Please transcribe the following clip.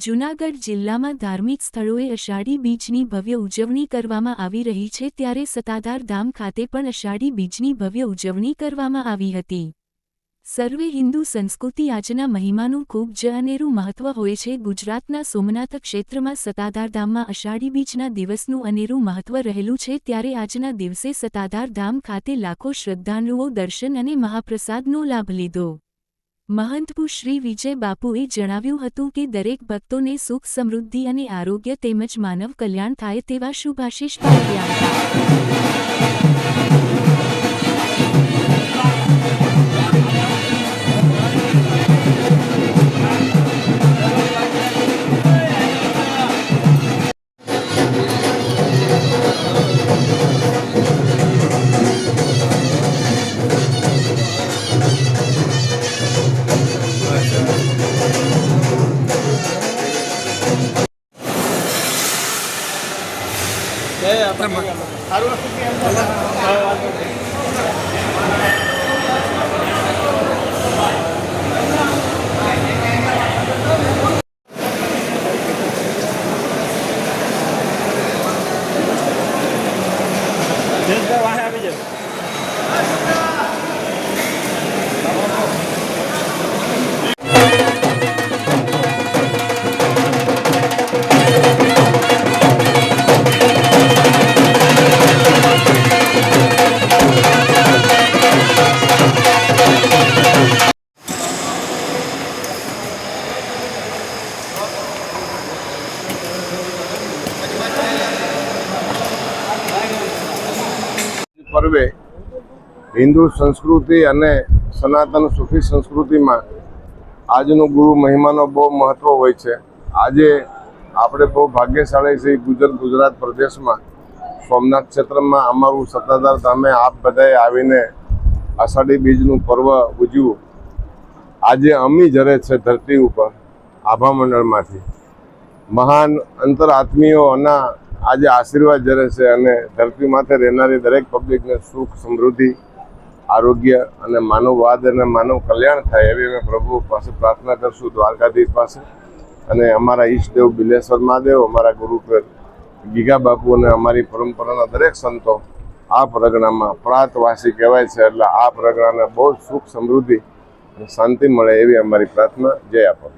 જૂનાગઢ જિલ્લામાં ધાર્મિક સ્થળોએ અષાઢી બીજની ભવ્ય ઉજવણી કરવામાં આવી રહી છે ત્યારે સતાધાર ધામ ખાતે પણ અષાઢી બીજની ભવ્ય ઉજવણી કરવામાં આવી હતી. સર્વે હિન્દુ સંસ્કૃતિ આજના મહિમાનું ખૂબ જ અનેરું મહત્વ હોય છે. ગુજરાતના સોમનાથ ક્ષેત્રમાં સતાધાર ધામમાં અષાઢી બીજના દિવસનું અનેરું મહત્વ રહેલું છે ત્યારે આજના દિવસે સતાધાર ધામ ખાતે લાખો શ્રદ્ધાળુઓ દર્શન અને મહાપ્રસાદનો લાભ લીધો. મહંતપુ શ્રી વિજય બાપુએ જણાવ્યું હતું કે દરેક ભક્તોને સુખ, સમૃદ્ધિ અને આરોગ્ય તેમજ માનવ કલ્યાણ થાય તેવા શુભાશીષ પાઠવ્યા Yeah, yeah. પર્વે હિન્દુ સંસ્કૃતિ અને સનાતન સુખી સંસ્કૃતિમાં આજનો ગુરુ મહિમાનો બહુ મહત્વ હોય છે. આજે આપણે બહુ ભાગ્યશાળી છીએ ગુજરાત ગુજરાત પ્રદેશમાં. સોમનાથ ક્ષેત્રમાં અમારું સત્તાધાર ધામે આપ બધાએ આવીને આષાઢી બીજનું પર્વ ઉજવ્યું. આજે અમી જરે છે ધરતી ઉપર આભામંડળમાંથી મહાન અંતરાત્મીઓના આજે આશીર્વાદ જરે છે અને ધરતી માથે રહેનારી દરેક પબ્લિકને સુખ, સમૃદ્ધિ, આરોગ્ય અને માનવવાદ અને માનવ કલ્યાણ થાય એવી અમે પ્રભુ પાસે પ્રાર્થના કરશું દ્વારકાધીશ પાસે. અને અમારા ઈષ્ટદેવ બિલેશ્વર મહાદેવ, અમારા ગુરુ ગીગા બાપુ અને અમારી પરંપરાના દરેક સંતો આ પ્રગણામાં પ્રાતવાસી કહેવાય છે. એટલે આ પ્રગણાને બહુ સુખ, સમૃદ્ધિ અને શાંતિ મળે એવી અમારી પ્રાર્થના. જય આપો.